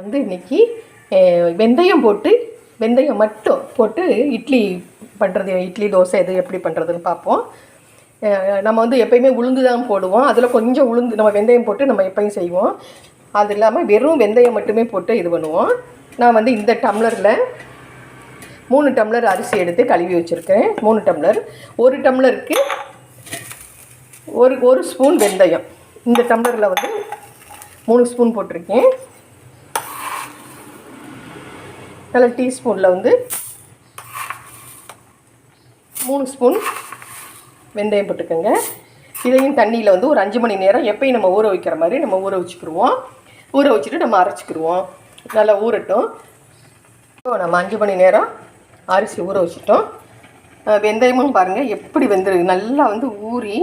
வந்து இன்றைக்கி வெந்தயம் போட்டு வெந்தயம் மட்டும் போட்டு இட்லி பண்ணுறது இட்லி தோசை எது எப்படி பண்ணுறதுன்னு பார்ப்போம். நம்ம வந்து எப்பயுமே உளுந்து தான் போடுவோம். அதில் கொஞ்சம் உளுந்து நம்ம வெந்தயம் போட்டு நம்ம எப்பயும் செய்வோம். அது இல்லாமல் வெறும் வெந்தயம் மட்டுமே போட்டு இது பண்ணுவோம். நான் வந்து இந்த டம்ளரில் மூணு டம்ளர் அரிசி எடுத்து கழுவி வச்சுருக்கேன் மூணு டம்ளர். ஒரு டம்ளருக்கு ஒரு ஒரு ஸ்பூன் வெந்தயம். இந்த டம்ளரில் வந்து மூணு ஸ்பூன் போட்டிருக்கேன். நல்ல டீஸ்பூனில் வந்து மூணு ஸ்பூன் வெந்தயம் போட்டுக்கோங்க. இதையும் தண்ணியில் வந்து ஒரு அஞ்சு மணி நேரம் எப்பயும் நம்ம ஊற வைக்கிற மாதிரி நம்ம ஊற வச்சுக்கிடுவோம் ஊற வச்சுட்டு நம்ம அரைச்சிக்கிடுவோம் நல்லா ஊறட்டும். இப்போ நம்ம அஞ்சு மணி நேரம் அரிசி ஊற வச்சுட்டோம். வெந்தயமும் பாருங்கள் எப்படி வெந்துருக்கு. நல்லா வந்து ஊறி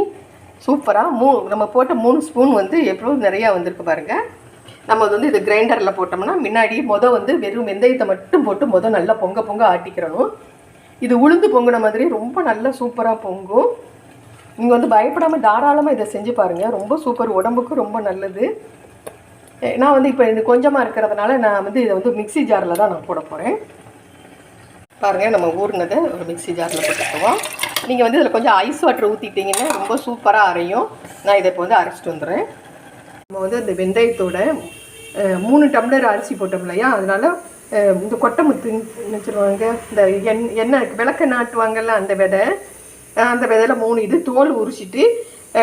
சூப்பராக மூ நம்ம போட்ட மூணு ஸ்பூன் வந்து எவ்வளோ நிறையா வந்திருக்கு பாருங்கள் நம்ம வந்து இது கிரைண்டரில் போட்டோம்னா முன்னாடி மொதல் வந்து வெறும் வெந்தயத்தை மட்டும் போட்டு மொதல் நல்லா பொங்க பொங்க ஆட்டிக்கிறணும். இது உளுந்து பொங்குன மாதிரி ரொம்ப நல்லா சூப்பராக பொங்கும். நீங்கள் வந்து பயப்படாமல் தாராளமாக இதை செஞ்சு பாருங்கள் ரொம்ப சூப்பர் உடம்புக்கும் ரொம்ப நல்லது. நான் வந்து இப்போ இது கொஞ்சமாக இருக்கிறதுனால நான் வந்து இதை வந்து மிக்ஸி ஜாரில் தான் நான் போட போகிறேன் பாருங்கள் நம்ம ஊறினதை ஒரு மிக்ஸி ஜாரில் போட்டுக்குவோம். நீங்கள் வந்து இதில் கொஞ்சம் ஐஸ் வாட்டர் ஊற்றிட்டீங்கன்னா ரொம்ப சூப்பராக அரையும். நான் இதை இப்போ வந்து அரைச்சிட்டு வந்துடுறேன். நம்ம வந்து அந்த வெந்தயத்தோட மூணு டம்ளர் அரிசி போட்டோம் இல்லையா? அதனால் இந்த கொட்டை முத்துன்னு வச்சுருவாங்க இந்த எண் எண்ணெய் விளக்க நாட்டுவாங்கல்ல அந்த விதை. அந்த விதையில் மூணு இது தோல் உரிச்சிட்டு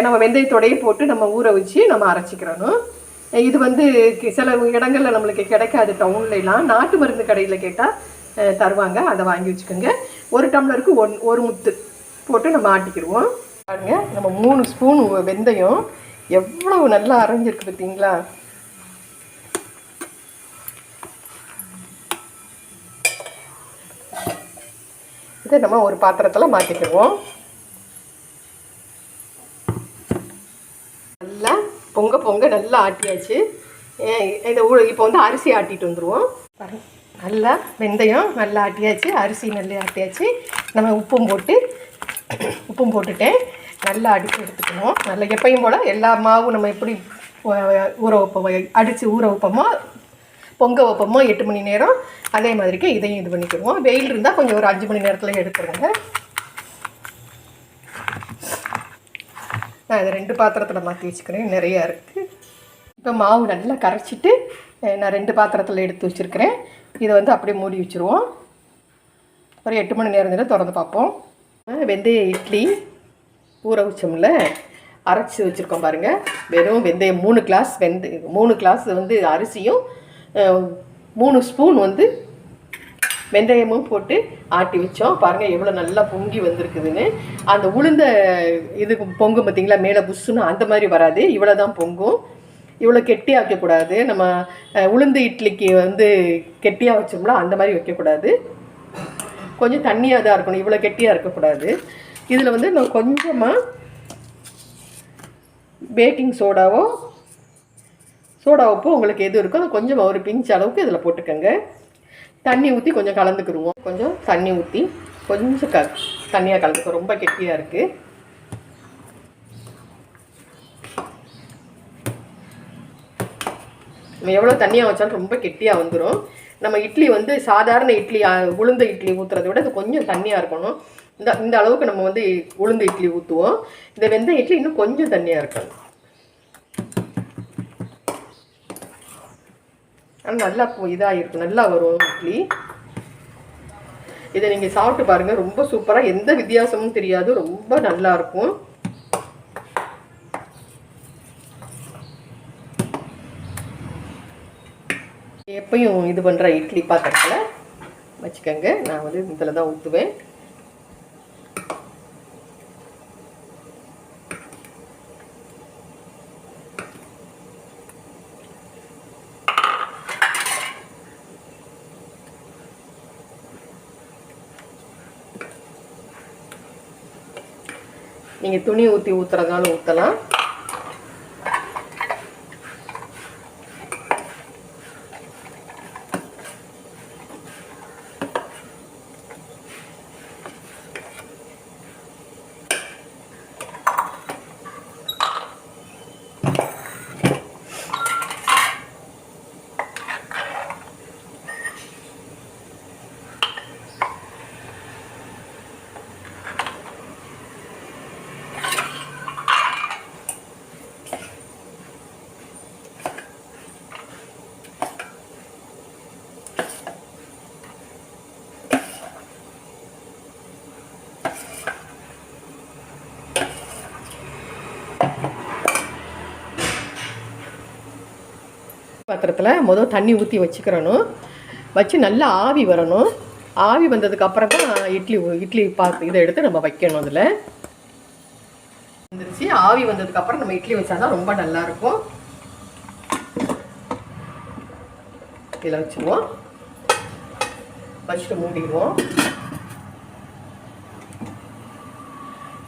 நம்ம வெந்தயத்தோடையே போட்டு நம்ம ஊற வச்சு நம்ம அரைச்சிக்கிறணும். இது வந்து சில இடங்களில் நம்மளுக்கு கிடைக்காது டவுன்லலாம் நாட்டு மருந்து கடையில் கேட்டால் தருவாங்க. அதை வாங்கி வச்சுக்கோங்க. ஒரு டம்ளருக்கு ஒன் ஒரு முத்து போட்டு நம்ம ஆட்டிக்கிடுவோம். பாருங்க நம்ம மூணு ஸ்பூன் வெந்தயம். எவ்வளவு நல்லா அரைஞ்சிருக்கு பார்த்தீங்களா? இதை நம்ம ஒரு பாத்திரத்தில் மாற்றிக்கிடுவோம் நல்லா பொங்க பொங்க நல்லா ஆட்டியாச்சு. ஏ- இதை ஊ இப்போ வந்து அரிசி ஆட்டிட்டு வந்துடுவோம் நல்லா வெந்தயம் நல்லா ஆட்டியாச்சு அரிசி நல்லா ஆட்டியாச்சு. நம்ம உப்பும் போட்டு உப்பும் போட்டுட்டேன். நல்லா அடித்து எடுத்துக்கணும். நல்லா எப்பையும் போல் எல்லா மாவும் நம்ம எப்படி ஊற வைப்போம். அடித்து ஊற வைப்போமோ பொங்க வைப்போமோ எட்டு மணி நேரம். அதே மாதிரிக்கு இதையும் இது பண்ணிக்கிடுவோம். வெயில் இருந்தால் கொஞ்சம் ஒரு அஞ்சு மணி நேரத்தில் எடுத்துருங்க. நான் இதை ரெண்டு பாத்திரத்தில் மாற்றி வச்சுக்கிறேன். நிறையா இருக்குது இப்போ மாவு நல்லா கரைச்சிட்டு நான் ரெண்டு பாத்திரத்தில் எடுத்து வச்சுருக்கிறேன். இதை வந்து அப்படியே மூடி வச்சுருவோம். ஒரு எட்டு மணி நேரம் நேரம் திறந்து பார்ப்போம். வெந்தய இட்லி. ஊற வச்சோம்ல அரைச்சி வச்சுருக்கோம் பாருங்கள் வெறும் வெந்தயம் மூணு கிளாஸ் வெந்த மூணு கிளாஸ் வந்து அரிசியும் மூணு ஸ்பூன் வந்து வெந்தயமும் போட்டு ஆட்டி வச்சோம். பாருங்கள் எவ்வளோ நல்லா பொங்கி வந்திருக்குதுன்னு. அந்த உளுந்த இது பொங்கும் பார்த்திங்களா மேலே புஷ்ஷுன்னு அந்த மாதிரி வராது. இவ்வளோ தான் பொங்கும். இவ்வளோ கெட்டியாக வைக்கக்கூடாது. நம்ம உளுந்து இட்லிக்கு வந்து கெட்டியாக வச்சோம்ல அந்த மாதிரி வைக்கக்கூடாது. கொஞ்சம் தண்ணியாக தான் இருக்கணும். இவ்வளோ கெட்டியாக இருக்கக்கூடாது. இதில் வந்து நான் கொஞ்சமாக பேக்கிங் சோடாவோ சோடா உப்பு உங்களுக்கு எது இருக்கோ அதை கொஞ்சம் ஒரு பிஞ்ச் அளவுக்கு இதில் போட்டுக்கோங்க. தண்ணி ஊற்றி கொஞ்சம் கலந்துக்கிடுவோம் கொஞ்சம் தண்ணி ஊற்றி கொஞ்சம் க தண்ணியாக கலந்துக்கும் ரொம்ப கெட்டியாக இருக்குது நம்ம எவ்வளோ தண்ணியாக வச்சாலும் ரொம்ப கெட்டியாக வந்துடும் நம்ம இட்லி வந்து சாதாரண இட்லி உளுந்த இட்லி ஊற்றுறதை விட இது கொஞ்சம் தண்ணியாக இருக்கணும். இந்த இந்த அளவுக்கு நம்ம வந்து உளுந்து இட்லி ஊற்றுவோம் இந்த வெந்த இட்லி இன்னும் கொஞ்சம் தண்ணியாக இருக்கணும். ஆனால் நல்லா இதாக இருக்கும் நல்லா வரும் இட்லி. இதை நீங்கள் சாப்பிட்டு பாருங்கள் ரொம்ப சூப்பராக எந்த வித்தியாசமும் தெரியாது. ரொம்ப நல்லா இருக்கும். எப்பயும் இது பண்ணுற இட்லி பாத்திரத்தில் வச்சுக்கோங்க. நான் வந்து இதில் தான் ஊற்றுவேன் நீங்கள் துணி ஊற்றி ஊற்றுறதுனாலும் ஊற்றலாம் பாத்திரத்தில் மொதல் தண்ணி ஊற்றி வச்சுக்கிறணும். வச்சு நல்லா ஆவி வரணும். ஆவி வந்ததுக்கு அப்புறம் தான் இட்லி இட்லி பாத்து இதை எடுத்து நம்ம வைக்கணும் அதில் வந்துருச்சு. ஆவி வந்ததுக்கு அப்புறம் நம்ம இட்லி வச்சா ரொம்ப நல்லா இருக்கும். இதில் வச்சுருவோம். வச்சுட்டு மூடிடுவோம்.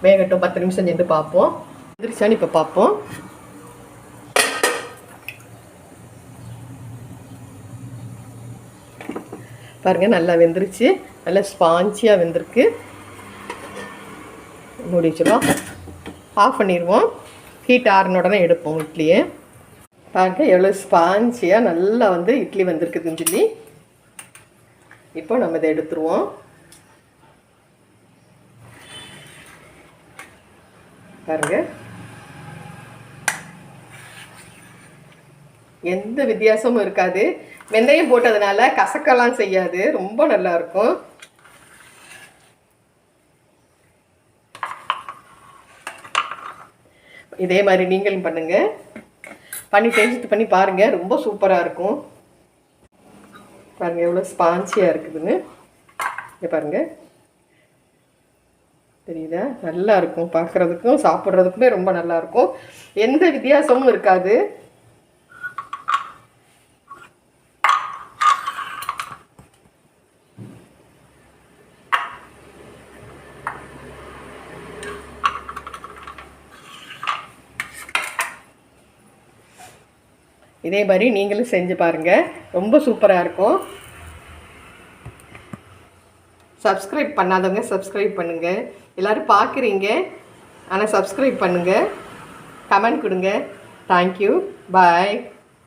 வேகட்டும். பத்து நிமிஷம் சேர்ந்து பார்ப்போம். வந்துருச்சான்னு இப்போ பார்ப்போம் பாருங்க நல்லா வெந்துருச்சு. நல்லா ஸ்பாஞ்சியாக வெந்திருக்கு. மூடி வச்சுருவோம். ஆஃப் பண்ணிடுவோம் ஹீட் ஆறின உடனே எடுப்போம் இட்லியை. பாருங்க எவ்வளோ ஸ்பாஞ்சியாக நல்லா வந்து இட்லி வந்திருக்குதுன்னு சொல்லி இப்போ நம்ம இதை எடுத்துருவோம். பாருங்கள் எந்த வித்தியாசமும் இருக்காது. வெந்தயம் போட்டதுனால கசக்கெல்லாம் செய்யாது. ரொம்ப நல்லா இருக்கும். இதே மாதிரி நீங்களும் பண்ணுங்க. பண்ணி டேஸ்ட் பண்ணி பாருங்க. ரொம்ப சூப்பராக இருக்கும். பாருங்க எவ்வளோ ஸ்பான்சியாக இருக்குதுன்னு. இங்க பாருங்க. தெரியுதா? நல்லா இருக்கும். பார்க்குறதுக்கும் சாப்பிட்றதுக்குமே ரொம்ப நல்லா இருக்கும். எந்த வித்தியாசமும் இருக்காது. இதே மாதிரி நீங்களும் செஞ்சு பாருங்கள் ரொம்ப சூப்பராக இருக்கும். சப்ஸ்கிரைப் பண்ணாதவங்க சப்ஸ்கிரைப் பண்ணுங்கள் எல்லோரும் பார்க்குறீங்க ஆனால் சப்ஸ்கிரைப் பண்ணுங்கள் கமெண்ட் கொடுங்க. Thank you bye